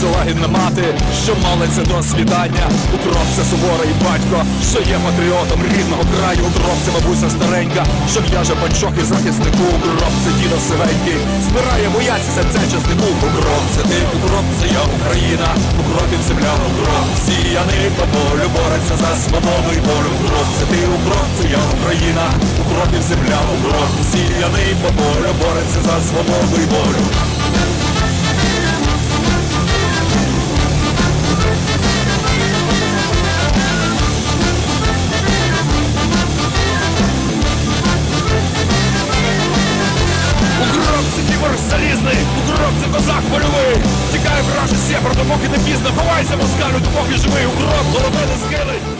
Це лагідна мати, що молиться до свідання. Укроп це суворий батько, що є патріотом рідного краю. Укроп це бабуся старенька, що в'яже панчохи захиснику. Укроп це дідо сивенький, збирає бояці серце часнику. Укроп це ти, укроп це я Україна, у укропів земля, укроп сіяний по полю, бореться за свободу і волю. Укроп це ти, укроп це я Україна, у укропів земля, у укроп сіяний по полю, бореться за свободу і волю. Залізний, у це козак польовий. Тікає враже сєбр, допоки не пізно, ховайся, москалю, допоки живий. Укроп, голови не скили.